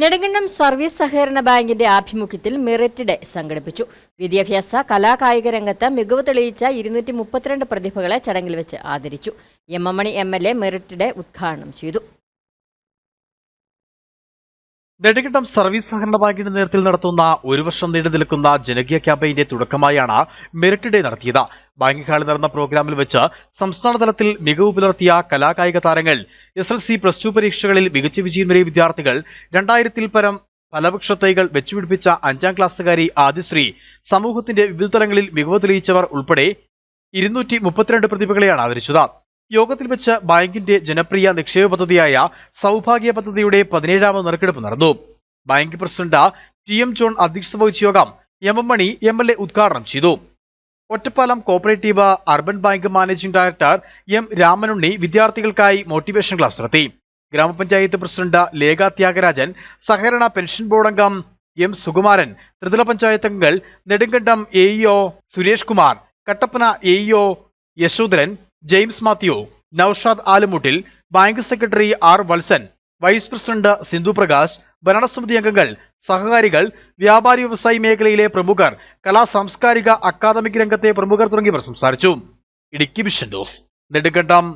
Nedumkandam service സഹകരണ ബാങ്കിന്റെ ആഭിമുഖ്യത്തിൽ മെറിറ്റ് ഡേ സംഘടിപ്പിച്ചു. വിദ്യാഭ്യാസ കലാകായിക രംഗത്ത് മികവ് തെളിയിച്ച ഇരുന്നൂറ്റി മുപ്പത്തിരണ്ട് പ്രതിഭകളെ ചടങ്ങിൽ വെച്ച് ആദരിച്ചു. M M Mani M L A merit day ഉദ്ഘാടനം ചെയ്തു. നെടുങ്കണ്ടം സർവീസ് സഹകരണ ബാങ്കിന്റെ നേതൃത്വത്തിൽ നടത്തുന്ന ഒരു വർഷം നീണ്ടു നിൽക്കുന്ന ജനകീയ ക്യാമ്പയിന്റെ തുടക്കമായാണ് മെറിറ്റ് ഡേ നടത്തിയത്. ബാങ്ക് ഹാളിൽ നടന്ന പ്രോഗ്രാമിൽ വെച്ച് സംസ്ഥാന തലത്തിൽ മികവ് പുലർത്തിയ കലാകായിക താരങ്ങൾ S L C plus two പരീക്ഷകളിൽ മികച്ച വിജയം നേടിയ വിദ്യാർത്ഥികൾ രണ്ടായിരത്തിൽ പരം ഫലവൃക്ഷ തൈകൾ വെച്ചുപിടിപ്പിച്ച അഞ്ചാം ക്ലാസ്സുകാരി ആദിശ്രീ സമൂഹത്തിന്റെ വിവിധ തലങ്ങളിൽ മികവ് തെളിയിച്ചവർ ഉൾപ്പെടെ ഇരുന്നൂറ്റി മുപ്പത്തിരണ്ട് പ്രതിഭകളെയാണ് ആദരിച്ചത് യോഗത്തിൽ വെച്ച് ബാങ്കിന്റെ ജനപ്രിയ നിക്ഷേപ പദ്ധതിയായ സൗഭാഗ്യ പദ്ധതിയുടെ പതിനേഴാമത് നറുക്കെടുപ്പ് നടന്നു. Bank president T M John അധ്യക്ഷത വഹിച്ച യോഗം M M Mani M L A ഉദ്ഘാടനം ചെയ്തു. Ottapalam cooperative urban bank managing director M Ramanunni വിദ്യാർത്ഥികൾക്കായി മോട്ടിവേഷൻ ക്ലാസ് നടത്തി. ഗ്രാമപഞ്ചായത്ത് പ്രസിഡന്റ് ലേഖ ത്യാഗരാജൻ സഹകരണ പെൻഷൻ ബോർഡ് അംഗം എം സുകുമാരൻ ത്രിതല പഞ്ചായത്ത് അംഗങ്ങൾ Nedumkandam A Suresh Kumar Kattappana A Yashodharan James Mathew Noushad Alumuttil bank secretary R Valsan vice president Sindhu Prakash ഭരണസമിതി അംഗങ്ങൾ സഹകാരികൾ വ്യാപാരി വ്യവസായി മേഖലയിലെ പ്രമുഖർ കലാ സാംസ്കാരിക അക്കാദമിക് രംഗത്തെ പ്രമുഖർ തുടങ്ങിയവർ സംസാരിച്ചു. Idukki vision news Nedumkandam.